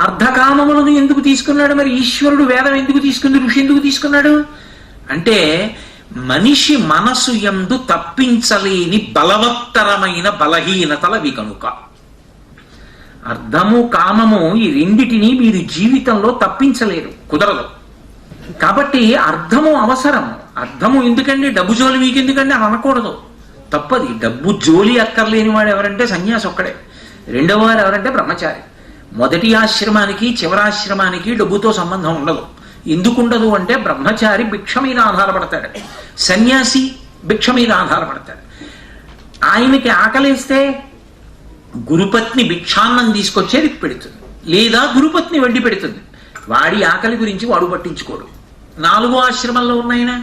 అర్ధకామములను ఎందుకు తీసుకున్నాడు మరి? ఈశ్వరుడు వేదం ఎందుకు తీసుకుంది? ఋషి ఎందుకు తీసుకున్నాడు? అంటే మనిషి మనసు ఎందు తప్పించలేని బలవత్తరమైన బలహీనతలవి కనుక అర్థము కామము ఈ రెండిటిని మీరు జీవితంలో తప్పించలేరు కుదరదు. కాబట్టి అర్థము అవసరం. అర్థము ఎందుకండి? డబ్బు జోలి మీకు ఎందుకండి అని అనకూడదు. తప్పది. డబ్బు జోలి అక్కర్లేని వాడు ఎవరంటే సన్యాసి ఒక్కడే. రెండవ వారు ఎవరంటే బ్రహ్మచారి. మొదటి ఆశ్రమానికి చివరాశ్రమానికి డబ్బుతో సంబంధం ఉండదు. ఎందుకు ఉండదు అంటే బ్రహ్మచారి భిక్ష మీద ఆధారపడతాడు. సన్యాసి భిక్ష మీద ఆధారపడతాడు. ఆయనకి ఆకలిస్తే గురుపత్ని భిక్షాన్నం తీసుకొచ్చేది పెడుతుంది. లేదా గురుపత్ని వండి పెడుతుంది. వాడి ఆకలి గురించి వాడు పట్టించుకోడు. నాలుగో ఆశ్రమంలో ఉన్నాయన?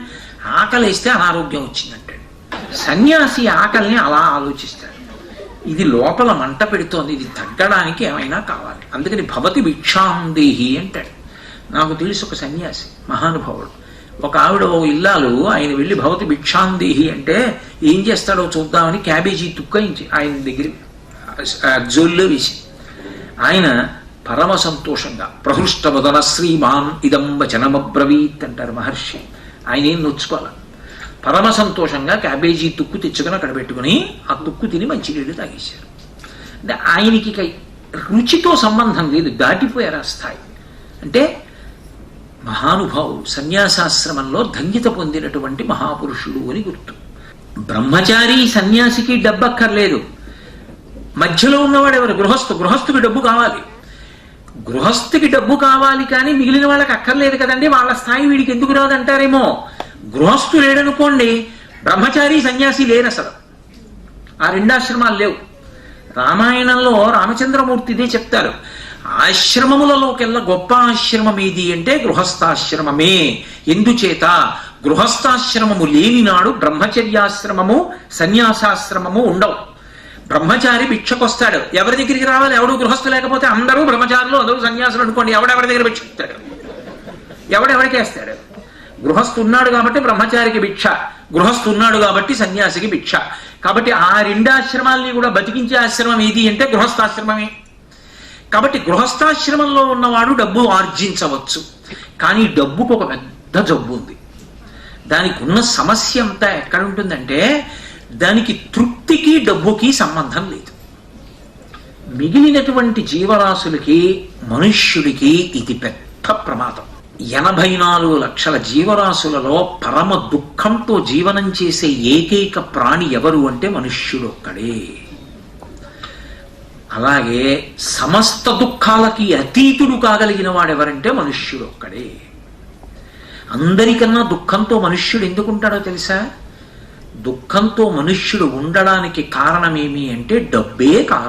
ఆకలిస్తే అనారోగ్యం వచ్చిందంటాడు. సన్యాసి ఆకలిని అలా ఆలోచిస్తాడు. ఇది లోపల మంట పెడుతోంది ఇది తగ్గడానికి ఏమైనా కావాలి. అందుకని భవతి భిక్షాందేహి అంటాడు. నాకు తెలుసు ఒక సన్యాసి మహానుభావుడు. ఒక ఆవిడ ఓ ఇల్లాలు ఆయన వెళ్ళి భవతి భిక్షాందేహి అంటే ఏం చేస్తాడో చూద్దామని క్యాబేజీ తుక్కయించి ఆయన దగ్గర జోల్లో వేసి ఆయన పరమ సంతోషంగా ప్రహృష్టవదన శ్రీమాన్ ఇదం వచనమబ్రవీత్ అంటారు మహర్షి. ఆయన ఏం నొచ్చుకోవాలి? పరమ సంతోషంగా క్యాబేజీ తుక్కు తెచ్చుకొని అక్కడ పెట్టుకుని ఆ తుక్కు తిని మంచినీళ్ళు తాగేశారు. అంటే ఆయనకి రుచితో సంబంధం లేదు దాటిపోయారు ఆ స్థాయి. అంటే మహానుభావుడు సన్యాసాశ్రమంలో ధన్యత పొందినటువంటి మహాపురుషుడు అని గుర్తు. బ్రహ్మచారి సన్యాసికి డబ్బక్కర్లేదు. మధ్యలో ఉన్నవాడు ఎవరు? గృహస్థు. గృహస్థుకి డబ్బు కావాలి. గృహస్థుకి డబ్బు కావాలి కానీ మిగిలిన వాళ్ళకి అక్కర్లేదు కదండి. వాళ్ళ స్థాయి వీడికి ఎందుకు రాదంటారేమో? గృహస్థు లేడనుకోండి బ్రహ్మచారి సన్యాసి లేరు అసలు ఆ రెండాశ్రమాలు లేవు. రామాయణంలో రామచంద్రమూర్తిదే చెప్తారు. ఆశ్రమములలోకెల్లా గొప్ప ఆశ్రమం ఏది అంటే గృహస్థాశ్రమమే. ఎందుచేత? గృహస్థాశ్రమము లేని నాడు బ్రహ్మచర్యాశ్రమము సన్యాసాశ్రమము ఉండవు. బ్రహ్మచారి భిక్షకొస్తాడు. ఎవరి దగ్గరికి రావాలి? ఎవడు గృహస్థు లేకపోతే అందరూ బ్రహ్మచారులు అందరూ సన్యాసులు అనుకోండి ఎవడెవరి దగ్గర భిక్షిస్తాడు ఎవడెవరికి గృహస్థున్నాడు గృహస్థు ఉన్నాడు కాబట్టి బ్రహ్మచారికి భిక్ష గృహస్థున్నాడు కాబట్టి సన్యాసికి భిక్ష. కాబట్టి ఆ రెండు ఆశ్రమాల్ని కూడా బతికించే ఆశ్రమం ఏది అంటే గృహస్థాశ్రమమే. కాబట్టి గృహస్థాశ్రమంలో ఉన్నవాడు డబ్బు ఆర్జించవచ్చు కానీ డబ్బుకు ఒక పెద్ద జబ్బు ఉంది. దానికి ఉన్న సమస్య అంతా ఎక్కడ ఉంటుందంటే దానికి తృప్తికి డబ్బుకి సంబంధం లేదు. మిగిలినటువంటి జీవరాశులకి మనుష్యుడికి ఇది పెద్ద ప్రమాదం. ఎనభై నాలుగు లక్షల జీవరాశులలో పరమ దుఃఖంతో జీవనం చేసే ఏకైక ప్రాణి ఎవరు అంటే మనుష్యుడు ఒక్కడే. అలాగే సమస్త దుఃఖాలకి అతీతుడు కాగలిగిన వాడెవరంటే మనుష్యుడు ఒక్కడే. అందరికన్నా దుఃఖంతో మనుష్యుడు ఎందుకుంటాడో తెలుసా? దుఃఖంతో మనుష్యుడు ఉండడానికి కారణమేమి అంటే డబ్బే కారణం.